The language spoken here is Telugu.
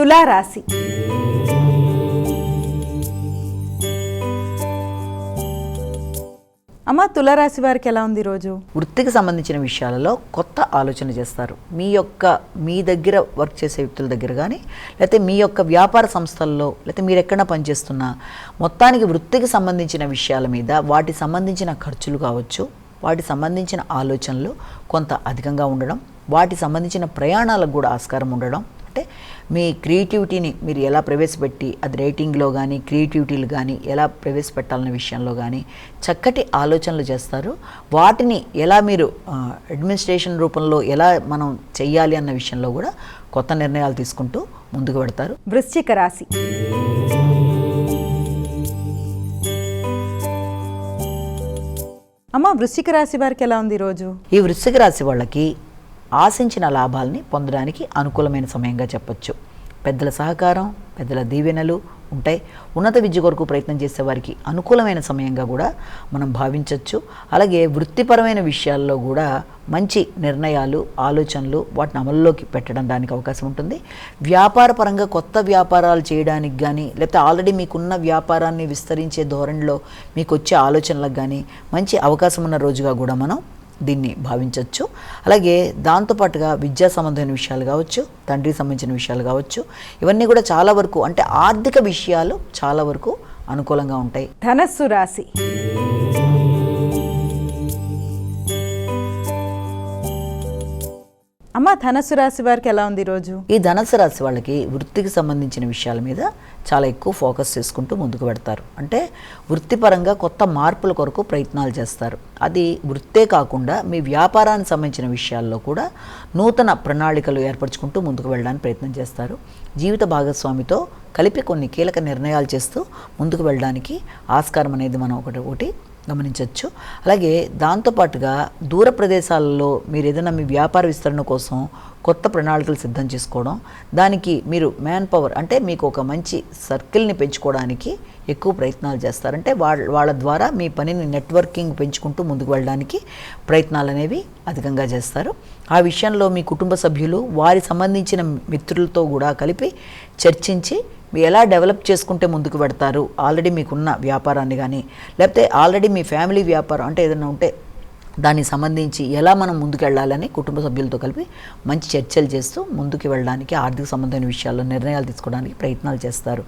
తులారాశి. అమ్మ తులారాశి వారికి ఎలా ఉంది రోజు వృత్తికి సంబంధించిన విషయాలలో కొత్త ఆలోచన చేస్తారు. మీ యొక్క మీ దగ్గర వర్క్ చేసే వ్యక్తుల దగ్గర కానీ లేకపోతే మీ యొక్క వ్యాపార సంస్థల్లో లేకపోతే మీరు ఎక్కడ పనిచేస్తున్నా మొత్తానికి వృత్తికి సంబంధించిన విషయాల మీద వాటి సంబంధించిన ఖర్చులు కావచ్చు వాటి సంబంధించిన ఆలోచనలు కొంత అధికంగా ఉండడం వాటి సంబంధించిన ప్రయాణాలకు కూడా ఆస్కారం ఉండడం అంటే మీ క్రియేటివిటీని మీరు ఎలా ప్రవేశపెట్టి అది రైటింగ్లో కానీ క్రియేటివిటీలు కానీ ఎలా ప్రవేశపెట్టాలనే విషయంలో కానీ చక్కటి ఆలోచనలు చేస్తారు. వాటిని ఎలా మీరు అడ్మినిస్ట్రేషన్ రూపంలో ఎలా మనం చెయ్యాలి అన్న విషయంలో కూడా కొత్త నిర్ణయాలు తీసుకుంటూ ముందుకు పెడతారు వృశ్చిక రాశి. అమ్మ వృశ్చిక రాశి వారికి ఎలా ఉంది ఈరోజు ఈ వృశ్చిక రాశి వాళ్ళకి ఆశించిన లాభాలని పొందడానికి అనుకూలమైన సమయంగా చెప్పొచ్చు. పెద్దల సహకారం పెద్దల దీవెనలు ఉంటాయి ఉన్నత విద్య కొరకు ప్రయత్నం చేసే వారికి అనుకూలమైన సమయంగా కూడా మనం భావించవచ్చు అలాగే వృత్తిపరమైన విషయాల్లో కూడా మంచి నిర్ణయాలు ఆలోచనలు వాటిని అమల్లోకి పెట్టడం దానికి అవకాశం ఉంటుంది. వ్యాపార పరంగా కొత్త వ్యాపారాలు చేయడానికి కానీ లేకపోతే ఆల్రెడీ మీకున్న వ్యాపారాన్ని విస్తరించే ధోరణిలో మీకు వచ్చే ఆలోచనలకు కానీ మంచి అవకాశం ఉన్న రోజుగా కూడా మనం దీన్ని భావించవచ్చు అలాగే దాంతోపాటుగా విద్యా సంబంధమైన విషయాలు కావచ్చు తండ్రికి సంబంధించిన విషయాలు కావచ్చు ఇవన్నీ కూడా చాలా వరకు అంటే ఆర్థిక విషయాలు చాలా వరకు అనుకూలంగా ఉంటాయి. ధనస్సు రాశి. అమ్మ ధనస్సు రాశి వారికి ఎలా ఉంది ఈరోజు? ఈ ధనుసు రాశి వాళ్ళకి వృత్తికి సంబంధించిన విషయాల మీద చాలా ఎక్కువ ఫోకస్ చేసుకుంటూ ముందుకు పెడతారు. అంటే వృత్తిపరంగా కొత్త మార్పుల కొరకు ప్రయత్నాలు చేస్తారు. అది వృత్తే కాకుండా మీ వ్యాపారానికి సంబంధించిన విషయాల్లో కూడా నూతన ప్రణాళికలు ఏర్పరచుకుంటూ ముందుకు వెళ్ళడానికి ప్రయత్నం చేస్తారు. జీవిత భాగస్వామితో కలిపి కొన్ని కీలక నిర్ణయాలు చేస్తూ ముందుకు వెళ్ళడానికి ఆస్కారం అనేది మనం ఒకటి ఒకటి గమనించవచ్చు. అలాగే దాంతోపాటుగా దూర ప్రదేశాలలో మీరు ఏదైనా మీ వ్యాపార విస్తరణ కోసం కొత్త ప్రణాళికలు సిద్ధం చేసుకోవడం దానికి మీరు మ్యాన్ పవర్ అంటే మీకు ఒక మంచి సర్కిల్ని పెంచుకోవడానికి ఎక్కువ ప్రయత్నాలు చేస్తారంటే వాళ్ళ వాళ్ళ ద్వారా మీ పనిని నెట్వర్కింగ్ పెంచుకుంటూ ముందుకు వెళ్ళడానికి ప్రయత్నాలు అనేవి అధికంగా చేస్తారు. ఆ విషయంలో మీ కుటుంబ సభ్యులు వారి సంబంధించిన మిత్రులతో కూడా కలిపి చర్చించి మీరు ఎలా డెవలప్ చేసుకుంటే ముందుకు పెడతారు ఆల్రెడీ మీకున్న వ్యాపారాన్ని కానీ లేకపోతే ఆల్రెడీ మీ ఫ్యామిలీ వ్యాపారం అంటే ఏదైనా ఉంటే దానికి సంబంధించి ఎలా మనం ముందుకెళ్ళాలని కుటుంబ సభ్యులతో కలిపి మంచి చర్చలు చేస్తూ ముందుకు వెళ్ళడానికి ఆర్థిక సంబంధమైన విషయాల్లో నిర్ణయాలు తీసుకోవడానికి ప్రయత్నాలు చేస్తారు.